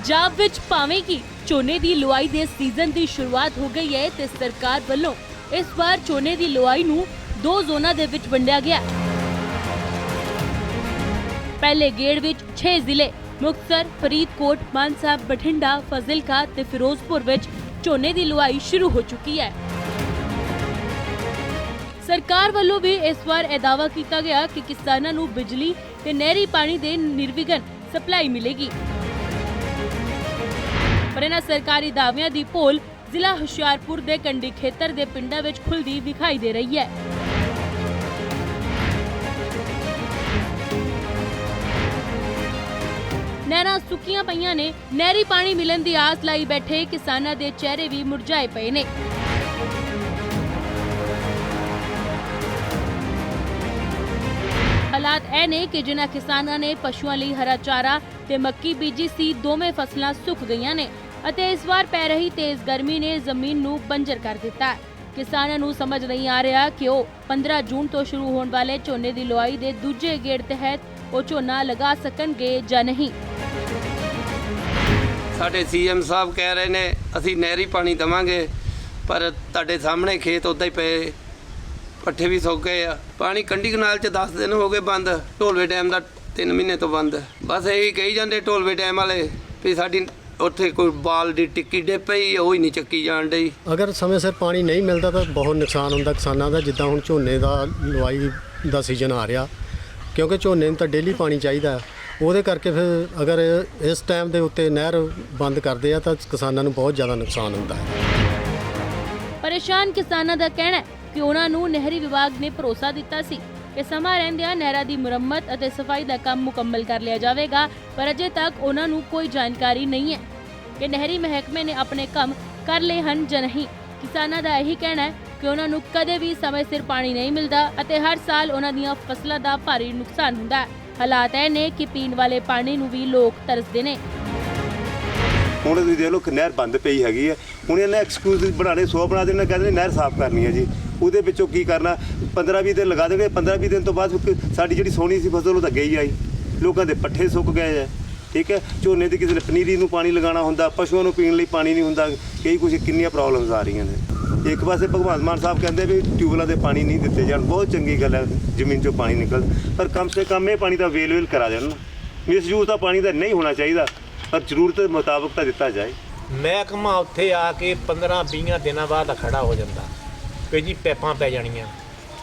ਪੰਜਾਬ ਵਿੱਚ ਭਾਵੇਂ ਕਿ ਝੋਨੇ ਦੀ ਲੁਆਈ ਦੇ ਸੀਜ਼ਨ ਦੀ ਸ਼ੁਰੂਆਤ ਹੋ ਗਈ ਹੈ ਤੇ ਸਰਕਾਰ ਵੱਲੋਂ ਇਸ ਵਾਰ ਝੋਨੇ ਦੀ ਲੁਆਈ ਨੂੰ ਦੋ ਜ਼ੋਨਾਂ ਦੇ ਵਿੱਚ ਵੰਡਿਆ ਗਿਆ ਪਹਿਲੇ ਗੇੜ ਵਿੱਚ 6 ਜ਼ਿਲ੍ਹੇ ਮੁਕਤਸਰ, ਫਰੀਦਕੋਟ, ਮਾਨਸਾ, ਬਠਿੰਡਾ, ਫਾਜ਼ਿਲਕਾ ਤੇ ਫਿਰੋਜ਼ਪੁਰ ਵਿੱਚ ਝੋਨੇ ਦੀ ਲੁਆਈ ਸ਼ੁਰੂ ਹੋ ਚੁੱਕੀ ਹੈ। ਸਰਕਾਰ ਵੱਲੋਂ ਵੀ ਇਸ ਵਾਰ ਇਹ ਦਾਅਵਾ ਕੀਤਾ ਗਿਆ ਕਿ ਕਿਸਾਨਾਂ ਨੂੰ ਬਿਜਲੀ ਤੇ ਨਹਿਰੀ ਪਾਣੀ ਦੇ ਨਿਰਵਿਘਨ ਸਪਲਾਈ ਮਿਲੇਗੀ। ਪਰ ਇਹਨਾਂ ਸਰਕਾਰੀ ਦਾਅਵਿਆਂ ਦੀ ਪੋਲ ਜ਼ਿਲ੍ਹਾ ਹੁਸ਼ਿਆਰਪੁਰ ਦੇ ਕੰਢੀ ਖੇਤਰ ਦੇ ਪਿੰਡਾਂ ਵਿੱਚ ਖੁੱਲਦੀ ਵਿਖਾਈ ਦੇ ਰਹੀ ਹੈ। ਨਹਿਰਾਂ ਸੁੱਕੀਆਂ ਪਈਆਂ ਨੇ। ਨਹਿਰੀ ਪਾਣੀ ਮਿਲਣ ਦੀ ਆਸ ਲਾਈ ਬੈਠੇ ਕਿਸਾਨਾਂ ਦੇ ਚਿਹਰੇ ਵੀ ਮੁਰਝਾਏ ਪਏ ਨੇ। ਹਾਲਾਤ ਇਹ ਨੇ ਕਿ ਜਿਨ੍ਹਾਂ ਕਿਸਾਨਾਂ ਨੇ ਪਸ਼ੂਆਂ ਲਈ ਹਰਾ ਚਾਰਾ ਤੇ ਮੱਕੀ ਬੀਜੀ ਸੀ, ਦੋਵੇਂ ਫਸਲਾਂ ਸੁੱਕ ਗਈਆਂ ਨੇ। ਅਤੇ ਇਸ ਵਾਰ ਪੈ ਰਹੀ ਤੇਜ਼ ਗਰਮੀ ਨੇ ਜ਼ਮੀਨ ਨੂੰ ਬੰਜਰ ਕਰ ਦਿੱਤਾ। ਕਿਸਾਨਾਂ ਨੂੰ ਸਮਝ ਨਹੀਂ ਆ ਰਿਹਾ ਕਿ ਉਹ 15 ਜੂਨ ਤੋਂ ਸ਼ੁਰੂ ਹੋਣ ਵਾਲੇ ਝੋਨੇ ਦੀ ਲੁਆਈ ਦੇ ਦੂਜੇ ਗੇੜ ਤਹਿਤ ਉਹ ਝੋਨਾ ਲਗਾ ਸਕਣਗੇ ਜਾਂ ਨਹੀਂ। ਸਾਡੇ ਸੀਐਮ ਸਾਹਿਬ ਕਹਿ ਰਹੇ ਨੇ, ਅਸੀਂ ਨਹਿਰੀ ਪਾਣੀ ਦਵਾਂਗੇ, ਪਰ ਤੁਹਾਡੇ ਸਾਹਮਣੇ ਖੇਤ ਉਦਾਂ ਹੀ ਪਏ, ਪੱਠੇ ਵੀ ਸੁੱਕ ਗਏ ਆ। ਪਾਣੀ ਕੰਢੀ ਕਨਾਲ ਚ 10 ਦਿਨ ਹੋ ਗਏ ਬੰਦ, ਢੋਲਵੇ ਡੈਮ ਦਾ 3 ਮਹੀਨੇ ਤੋਂ ਬੰਦ। ਬਸ ਇਹੀ ਕਹੀ ਜਾਂਦੇ ਢੋਲਵੇ ਡੈਮ ਵਾਲੇ ਵੀ ਸਾਡੀ ਉੱਥੇ ਕੋਈ ਬਾਲ ਦੀ ਟਿੱਕੀ ਡੇ ਪਈ ਉਹ ਹੀ ਨਹੀਂ ਚੱਕੀ ਜਾਣ ਡਈ। ਅਗਰ ਸਮੇਂ ਸਿਰ ਪਾਣੀ ਨਹੀਂ ਮਿਲਦਾ ਤਾਂ ਬਹੁਤ ਨੁਕਸਾਨ ਹੁੰਦਾ ਕਿਸਾਨਾਂ ਦਾ ਜਿੱਦਾਂ ਹੁਣ ਝੋਨੇ ਦਾ ਲਵਾਈ ਦਾ ਸੀਜ਼ਨ ਆ ਰਿਹਾ। ਕਿਉਂਕਿ ਝੋਨੇ ਨੂੰ ਤਾਂ ਡੇਲੀ ਪਾਣੀ ਚਾਹੀਦਾ। ਉਹਦੇ ਕਰਕੇ ਫਿਰ ਅਗਰ ਇਸ ਟਾਈਮ ਦੇ ਉੱਤੇ ਨਹਿਰ ਬੰਦ ਕਰਦੇ ਆ ਤਾਂ ਕਿਸਾਨਾਂ ਨੂੰ ਬਹੁਤ ਜ਼ਿਆਦਾ ਨੁਕਸਾਨ ਹੁੰਦਾ ਹੈ। ਪਰੇਸ਼ਾਨ ਕਿਸਾਨਾਂ ਦਾ ਕਹਿਣਾ ਹੈ ਕਿ ਉਹਨਾਂ ਨੂੰ ਨਹਿਰੀ ਵਿਭਾਗ ਨੇ ਭਰੋਸਾ ਦਿੱਤਾ ਸੀ। ਕਿ ਸਮਾਂ ਰਹਿੰਦਿਆਂ ਨਹਿਰਾਂ ਦੀ ਮੁਰੰਮਤ ਅਤੇ ਸਫ਼ਾਈ ਦਾ ਕੰਮ ਮੁਕੰਮਲ ਕਰ ਲਿਆ ਜਾਵੇਗਾ, ਪਰ ਅਜੇ ਤੱਕ ਉਹਨਾਂ ਨੂੰ ਕੋਈ ਜਾਣਕਾਰੀ ਨਹੀਂ ਹੈ ਕਿ ਨਹਿਰੀ ਮਹਿਕਮੇ ਨੇ ਆਪਣੇ ਕੰਮ ਕਰ ਲਏ ਹਨ ਜਾਂ ਨਹੀਂ। ਕਿਸਾਨਾਂ ਦਾ ਇਹੀ ਕਹਿਣਾ ਹੈ ਕਿ ਉਹਨਾਂ ਨੂੰ ਕਦੇ ਵੀ ਸਮੇਂ ਸਿਰ ਪਾਣੀ ਨਹੀਂ ਮਿਲਦਾ ਅਤੇ ਹਰ ਸਾਲ ਉਹਨਾਂ ਦੀਆਂ ਫਸਲਾਂ ਦਾ ਭਾਰੀ ਨੁਕਸਾਨ ਹੁੰਦਾ ਹੈ। ਹਾਲਾਤ ਇਹ ਨੇ ਕਿ ਪੀਣ ਵਾਲੇ ਪਾਣੀ ਨੂੰ ਵੀ ਲੋਕ ਤਰਸਦੇ ਨੇ। ਹੁਣ ਤੁਸੀਂ ਦੇਖ ਲਓ ਕਿ ਨਹਿਰ ਬੰਦ ਪਈ ਹੈਗੀ ਹੈ। ਹੁਣ ਇਹਨਾਂ ਐਕਸਕਿਊਜ਼ ਬਣਾਣੇ ਸੌ ਬਣਾ ਦੇਣਾ, ਕਹਿੰਦੇ ਨਹਿਰ ਸਾਫ਼ ਕਰਨੀ ਹੈ ਜੀ। ਉਹਦੇ ਵਿੱਚੋਂ ਕੀ ਕਰਨਾ? 15-20 ਦਿਨ ਲਗਾ ਦੇਗੇ 15-20 ਦਿਨ ਤੋਂ ਬਾਅਦ ਸਾਡੀ ਜਿਹੜੀ ਸੋਹਣੀ ਸੀ ਫਸਲ, ਉਹ ਤਾਂ ਗਈ ਆਈ। ਲੋਕਾਂ ਦੇ ਪੱਠੇ ਸੁੱਕ ਗਏ ਹੈ ਠੀਕ ਹੈ? ਝੋਨੇ ਦੀ ਕਿਸੇ ਨੇ ਪਨੀਰੀ ਨੂੰ ਪਾਣੀ ਲਗਾਉਣਾ ਹੁੰਦਾ, ਪਸ਼ੂਆਂ ਨੂੰ ਪੀਣ ਲਈ ਪਾਣੀ ਨਹੀਂ ਹੁੰਦਾ, ਕਈ ਕੁਝ ਕਿੰਨੀਆਂ ਪ੍ਰੋਬਲਮਸ ਆ ਰਹੀਆਂ ਨੇ। ਇੱਕ ਪਾਸੇ ਭਗਵੰਤ ਮਾਨ ਸਾਹਿਬ ਕਹਿੰਦੇ ਵੀ ਟਿਊਬਲਾਂ ਦੇ ਪਾਣੀ ਨਹੀਂ ਦਿੱਤੇ ਜਾਣ, ਬਹੁਤ ਚੰਗੀ ਗੱਲ ਹੈ, ਜ਼ਮੀਨ 'ਚੋਂ ਪਾਣੀ ਨਿਕਲ। ਪਰ ਕਮ ਸੇ ਕਮ ਇਹ ਪਾਣੀ ਦਾ ਵੇਲ ਵੇਲ ਕਰਾ ਦੇਣ ਮਿਸਯੂਜ਼ ਤਾਂ ਪਾਣੀ ਦਾ ਨਹੀਂ ਹੋਣਾ ਚਾਹੀਦਾ, ਪਰ ਜ਼ਰੂਰਤ ਮੁਤਾਬਕ ਤਾਂ ਦਿੱਤਾ ਜਾਏ। ਮਹਿਕਮਾ ਉੱਥੇ ਆ ਕੇ 15 20 ਦਿਨਾਂ ਬਾਅਦ ਖੜਾ ਹੋ ਜਾਂਦਾ। ਕਿ ਜੀ ਪੈਪਾਂ ਪੈ ਜਾਣੀਆਂ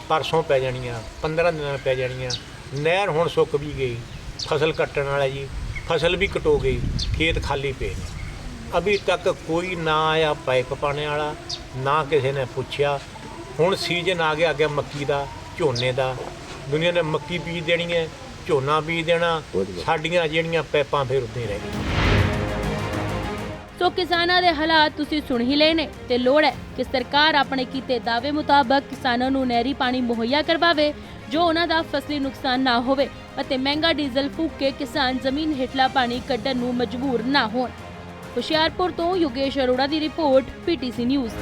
ਪਰਸੋਂ ਪੈ ਜਾਣੀਆਂ 15 ਦਿਨਾਂ ਪੈ ਜਾਣੀਆਂ ਨਹਿਰ ਹੁਣ ਸੁੱਕ ਵੀ ਗਈ ਫਸਲ ਕੱਟਣ ਵਾਲਾ ਜੀ ਫਸਲ ਵੀ ਕਟੋ ਗਈ ਖੇਤ ਖਾਲੀ ਪਏ ਨੇ। ਅਭੀ ਤੱਕ ਕੋਈ ਨਾ ਆਇਆ ਪਾਈਪ ਪਾਣੇ ਵਾਲਾ ਨਾ ਕਿਸੇ ਨੇ ਪੁੱਛਿਆ। ਹੁਣ ਸੀਜ਼ਨ ਆ ਗਿਆ ਅੱਗੇ ਮੱਕੀ ਦਾ ਝੋਨੇ ਦਾ। ਦੁਨੀਆ ਨੇ ਮੱਕੀ ਬੀਜ ਦੇਣੀ ਹੈ ਝੋਨਾ ਬੀਜ ਦੇਣਾ ਸਾਡੀਆਂ ਜਿਹੜੀਆਂ ਪੈਪਾਂ ਫਿਰ ਉੱਤੇ ਰਹਿ ਗਈਆਂ। ਸੋ ਕਿਸਾਨਾਂ ਦੇ ਹਾਲਾਤ ਤੁਸੀਂ ਸੁਣ ਹੀ ਲਏ ਨੇ, ਤੇ ਲੋੜ ਹੈ ਕਿ ਸਰਕਾਰ ਆਪਣੇ ਕੀਤੇ ਦਾਅਵੇ ਮੁਤਾਬਕ ਕਿਸਾਨਾਂ ਨੂੰ ਨਹਿਰੀ ਪਾਣੀ ਮੁਹੱਈਆ ਕਰਵਾਵੇ, ਜੋ ਉਹਨਾਂ ਦਾ ਫਸਲੀ ਨੁਕਸਾਨ ਨਾ ਹੋਵੇ ਅਤੇ ਮਹਿੰਗਾ ਡੀਜ਼ਲ ਫੂਕ ਕੇ ਕਿਸਾਨ ਜ਼ਮੀਨ ਹੇਠਲਾ ਪਾਣੀ ਕੱਢਣ ਨੂੰ ਮਜਬੂਰ ਨਾ ਹੋਣ। ਹੁਸ਼ਿਆਰਪੁਰ ਤੋਂ ਯੋਗੇਸ਼ ਅਰੋੜਾ ਦੀ ਰਿਪੋਰਟ, ਪੀਟੀਸੀ ਨਿਊਜ਼।